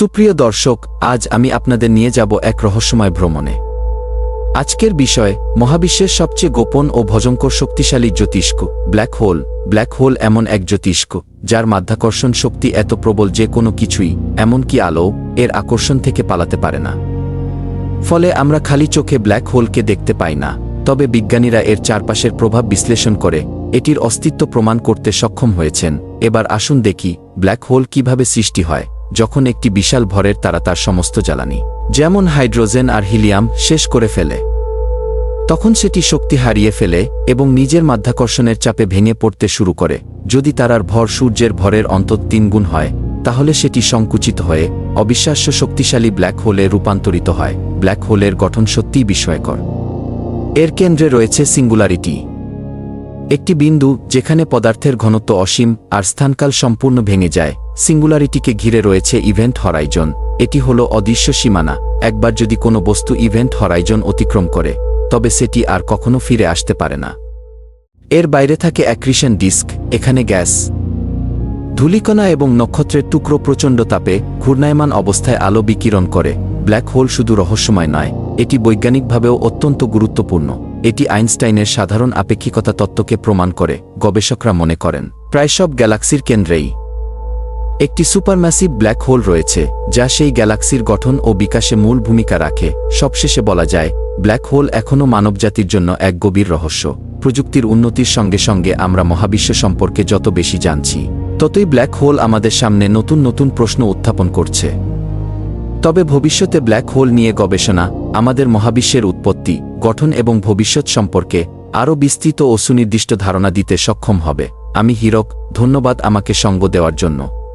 সুপ্রিয় দর্শক, আজ আমি আপনাদের নিয়ে যাব এক রহস্যময় ভ্রমণে। আজকের বিষয়, মহাবিশ্বের সবচেয়ে গোপন ও ভজঙ্কর শক্তিশালী জ্যোতিষ্ক, ব্ল্যাক হোল। ব্ল্যাক হোল এমন এক জ্যোতিষ্ক, যার মাধ্যাকর্ষণ শক্তি এত প্রবল যে কোনো কিছুই, এমনকি আলো, এর আকর্ষণ থেকে পালাতে পারে না। ফলে আমরা খালি চোখে ব্ল্যাক হোলকে দেখতে পাই না, তবে বিজ্ঞানীরা এর চারপাশের প্রভাব বিশ্লেষণ করে, এটির অস্তিত্ব প্রমাণ করতে সক্ষম হয়েছেন। এবার আসুন দেখি, ব্ল্যাক হোল কীভাবে সৃষ্টি হয়। যখন একটি বিশাল ভরের তারা তার সমস্ত জ্বালানি, যেমন হাইড্রোজেন আর হিলিয়াম, শেষ করে ফেলে। তখন সেটি শক্তি হারিয়ে ফেলে এবং নিজের মাধ্যাকর্ষণের চাপে ভেঙে পড়তে শুরু করে। যদি তারার ভর সূর্যের ভরের অন্তত তিনগুণ হয়, তাহলে সেটি সংকুচিত হয়ে অবিশ্বাস্য শক্তিশালী ব্ল্যাক হোলে রূপান্তরিত হয়। ব্ল্যাক হোলের গঠন সত্যিই বিস্ময়কর। এর কেন্দ্রে রয়েছে সিঙ্গুলারিটি। একটি বিন্দু যেখানে পদার্থের ঘনত্ব অসীম আর স্থানকাল সম্পূর্ণ ভেঙে যায়। সিঙ্গুলারিটিকে ঘিরে রয়েছে ইভেন্ট হরাইজন এটি হল অদৃশ্য সীমানা। একবার যদি কোনো বস্তু ইভেন্ট হরাইজন অতিক্রম করে, তবে সেটি আর কখনো ফিরে আসতে পারে না। এর বাইরে থাকে অ্যাক্রিশন ডিস্ক এখানে গ্যাস ধূলিকণা এবং নক্ষত্রের টুকরো প্রচণ্ড তাপে ঘূর্ণায়মান অবস্থায় আলো বিকিরণ করে। ব্ল্যাক হোল শুধু রহস্যময় নয়, এটি বৈজ্ঞানিকভাবেও অত্যন্ত গুরুত্বপূর্ণ। এটি আইনস্টাইনের সাধারণ আপেক্ষিকতা তত্ত্বকে প্রমাণ করে, গবেষকরা মনে করেন। প্রায় সব গ্যালাক্সির কেন্দ্রেই একটি সুপারম্যাসিভ ব্ল্যাক হোল রয়েছে, যা সেই গ্যালাক্সির গঠন ও বিকাশে মূল ভূমিকা রাখে। সবশেষে বলা যায়, ব্ল্যাক হোল এখনও মানবজাতির জন্য এক গভীর রহস্য। প্রযুক্তির উন্নতির সঙ্গে সঙ্গে আমরা মহাবিশ্ব সম্পর্কে যত বেশি জানছি, ততই ব্ল্যাক হোল আমাদের সামনে নতুন নতুন প্রশ্ন উত্থাপন করছে। তবে ভবিষ্যতে ব্ল্যাক হোল নিয়ে গবেষণা, আমাদের মহাবিশ্বের উৎপত্তি, গঠন এবং ভবিষ্যৎ সম্পর্কে আরও বিস্তৃত ও সুনির্দিষ্ট ধারণা দিতে সক্ষম হবে। আমি হীরক, ধন্যবাদ আমাকে সঙ্গ দেওয়ার জন্য।